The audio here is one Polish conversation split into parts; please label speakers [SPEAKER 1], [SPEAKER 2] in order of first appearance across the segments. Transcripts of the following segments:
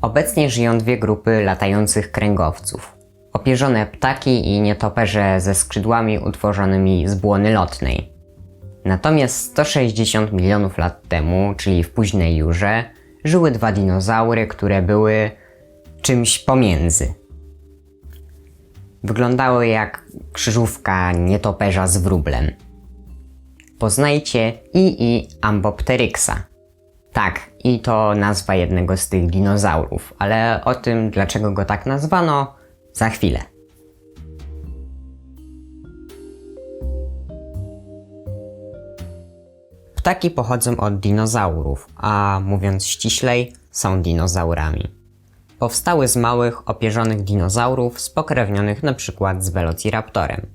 [SPEAKER 1] Obecnie żyją dwie grupy latających kręgowców. Opierzone ptaki i nietoperze ze skrzydłami utworzonymi z błony lotnej. Natomiast 160 milionów lat temu, czyli w późnej jurze, żyły dwa dinozaury, które były czymś pomiędzy. Wyglądały jak krzyżówka nietoperza z wróblem. Poznajcie II Ambopteryxa. Tak, i to nazwa jednego z tych dinozaurów, ale o tym, dlaczego go tak nazwano, za chwilę. Ptaki pochodzą od dinozaurów, a mówiąc ściślej, są dinozaurami. Powstały z małych, opierzonych dinozaurów spokrewnionych np. z Velociraptorem.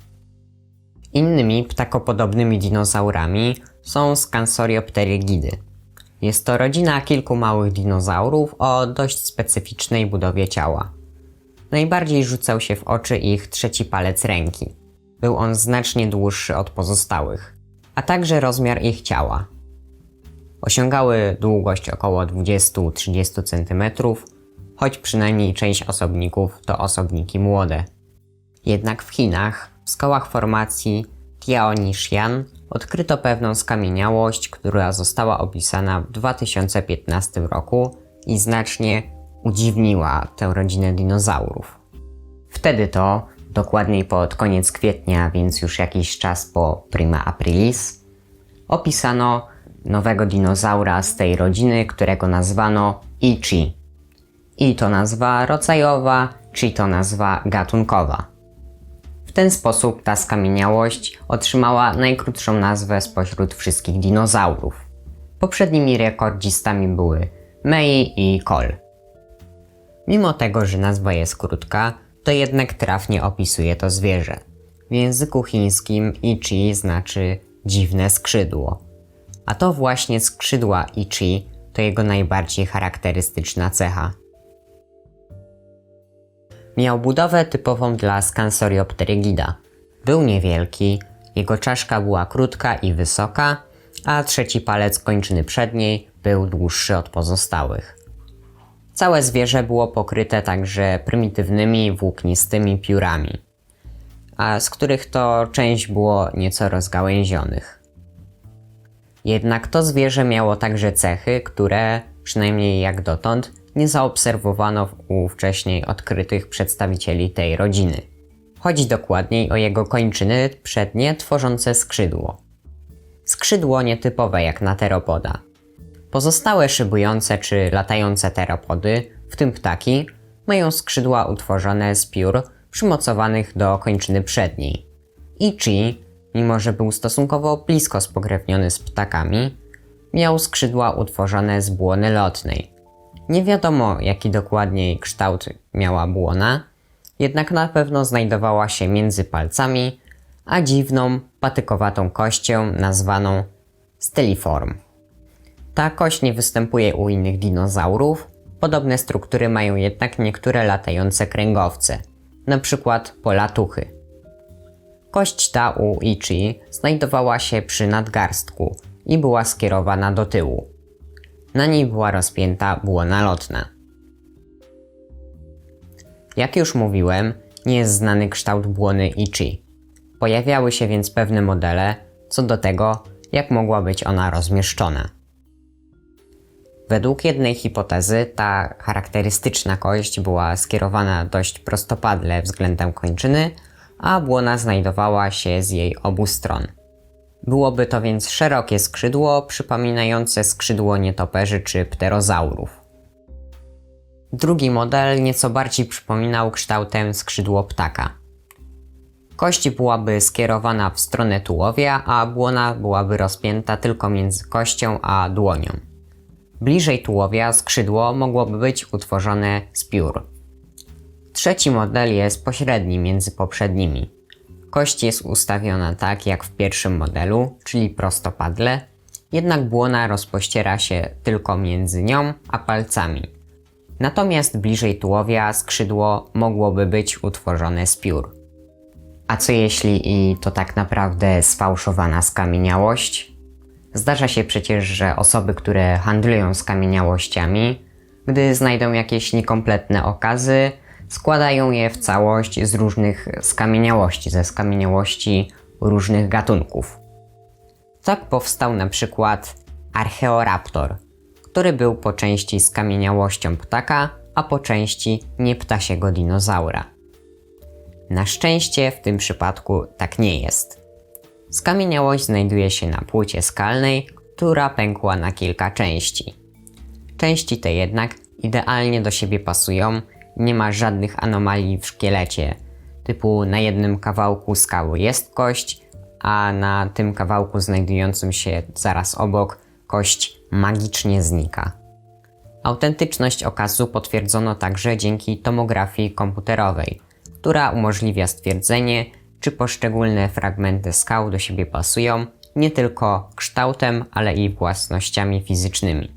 [SPEAKER 1] Innymi ptakopodobnymi dinozaurami są Scansoriopterygidy. Jest to rodzina kilku małych dinozaurów o dość specyficznej budowie ciała. Najbardziej rzucał się w oczy ich trzeci palec ręki. Był on znacznie dłuższy od pozostałych, a także rozmiar ich ciała. Osiągały długość około 20-30 cm, choć przynajmniej część osobników to osobniki młode. Jednak w Chinach, w skałach formacji Tiaonishan, odkryto pewną skamieniałość, która została opisana w 2015 roku i znacznie udziwniła tę rodzinę dinozaurów. Wtedy to, dokładniej pod koniec kwietnia, więc już jakiś czas po prima aprilis, opisano nowego dinozaura z tej rodziny, którego nazwano Ichi. I to nazwa rodzajowa, czy to nazwa gatunkowa. Ten sposób ta skamieniałość otrzymała najkrótszą nazwę spośród wszystkich dinozaurów. Poprzednimi rekordzistami były Mei i Kol. Mimo tego, że nazwa jest krótka, to jednak trafnie opisuje to zwierzę. W języku chińskim Ichi znaczy dziwne skrzydło. A to właśnie skrzydła Ichi to jego najbardziej charakterystyczna cecha. Miał budowę typową dla Scansoriopterygida. Był niewielki, jego czaszka była krótka i wysoka, a trzeci palec kończyny przedniej był dłuższy od pozostałych. Całe zwierzę było pokryte także prymitywnymi, włóknistymi piórami, a z których to część było nieco rozgałęzionych. Jednak to zwierzę miało także cechy, które, przynajmniej jak dotąd, nie zaobserwowano u wcześniej odkrytych przedstawicieli tej rodziny. Chodzi dokładniej o jego kończyny przednie tworzące skrzydło. Skrzydło nietypowe jak na teropoda. Pozostałe szybujące czy latające teropody, w tym ptaki, mają skrzydła utworzone z piór przymocowanych do kończyny przedniej. Ichi, mimo że był stosunkowo blisko spokrewniony z ptakami, miał skrzydła utworzone z błony lotnej. Nie wiadomo, jaki dokładniej kształt miała błona, jednak na pewno znajdowała się między palcami, a dziwną, patykowatą kością nazwaną styliform. Ta kość nie występuje u innych dinozaurów, podobne struktury mają jednak niektóre latające kręgowce, np. polatuchy. Kość ta u Ichi znajdowała się przy nadgarstku i była skierowana do tyłu. Na niej była rozpięta błona lotna. Jak już mówiłem, nie jest znany kształt błony Ichi. Pojawiały się więc pewne modele co do tego, jak mogła być ona rozmieszczona. Według jednej hipotezy ta charakterystyczna kość była skierowana dość prostopadle względem kończyny, a błona znajdowała się z jej obu stron. Byłoby to więc szerokie skrzydło przypominające skrzydło nietoperzy czy pterozaurów. Drugi model nieco bardziej przypominał kształtem skrzydło ptaka. Kość byłaby skierowana w stronę tułowia, a błona byłaby rozpięta tylko między kością a dłonią. Bliżej tułowia skrzydło mogłoby być utworzone z piór. Trzeci model jest pośredni między poprzednimi. Kość jest ustawiona tak jak w pierwszym modelu, czyli prostopadle, jednak błona rozpościera się tylko między nią a palcami. Natomiast bliżej tułowia skrzydło mogłoby być utworzone z piór. A co jeśli i to tak naprawdę sfałszowana skamieniałość? Zdarza się przecież, że osoby, które handlują skamieniałościami, Gdy znajdą jakieś niekompletne okazy, składają je w całość z różnych skamieniałości, ze skamieniałości różnych gatunków. Tak powstał na przykład Archeoraptor, który był po części skamieniałością ptaka, a po części nieptasiego dinozaura. Na szczęście w tym przypadku tak nie jest. Skamieniałość znajduje się na płycie skalnej, która pękła na kilka części. Części te jednak idealnie do siebie pasują, nie ma żadnych anomalii w szkielecie, typu na jednym kawałku skały jest kość, a na tym kawałku znajdującym się zaraz obok kość magicznie znika. Autentyczność okazu potwierdzono także dzięki tomografii komputerowej, która umożliwia stwierdzenie, czy poszczególne fragmenty skał do siebie pasują nie tylko kształtem, ale i własnościami fizycznymi.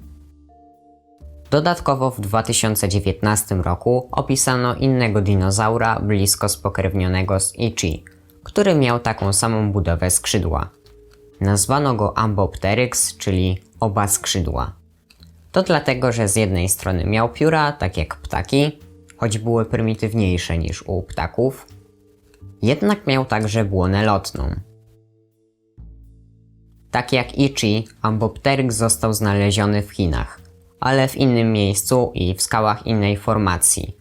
[SPEAKER 1] Dodatkowo w 2019 roku opisano innego dinozaura blisko spokrewnionego z Ichi, który miał taką samą budowę skrzydła. Nazwano go Ambopteryx, czyli oba skrzydła. To dlatego, że z jednej strony miał pióra, tak jak ptaki, choć były prymitywniejsze niż u ptaków, jednak miał także błonę lotną. Tak jak Ichi, Ambopteryx został znaleziony w Chinach, ale w innym miejscu i w skałach innej formacji.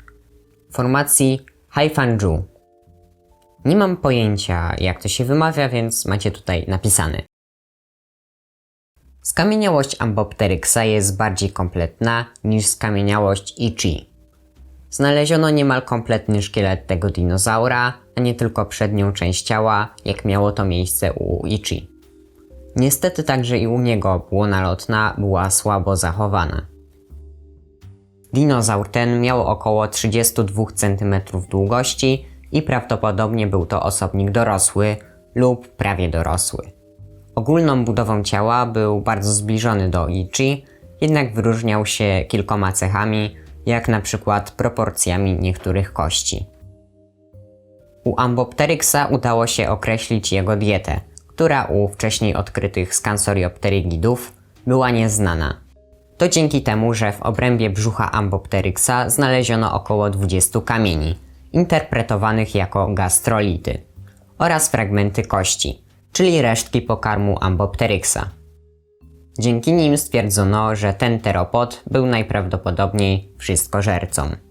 [SPEAKER 1] Formacji Haifanju. Nie mam pojęcia jak to się wymawia, więc macie tutaj napisane. Skamieniałość Ambopteryxa jest bardziej kompletna niż skamieniałość Ichi. Znaleziono niemal kompletny szkielet tego dinozaura, a nie tylko przednią część ciała, jak miało to miejsce u Ichi. Niestety także i u niego błona lotna była słabo zachowana. Dinozaur ten miał około 32 cm długości i prawdopodobnie był to osobnik dorosły lub prawie dorosły. Ogólną budową ciała był bardzo zbliżony do Ichi, jednak wyróżniał się kilkoma cechami, jak na przykład proporcjami niektórych kości. U Ambopteryxa udało się określić jego dietę, która u wcześniej odkrytych Scansoriopterygidów była nieznana. To dzięki temu, że w obrębie brzucha Ambopteryxa znaleziono około 20 kamieni, interpretowanych jako gastrolity, oraz fragmenty kości, czyli resztki pokarmu Ambopteryxa. Dzięki nim stwierdzono, że ten teropod był najprawdopodobniej wszystkożercą.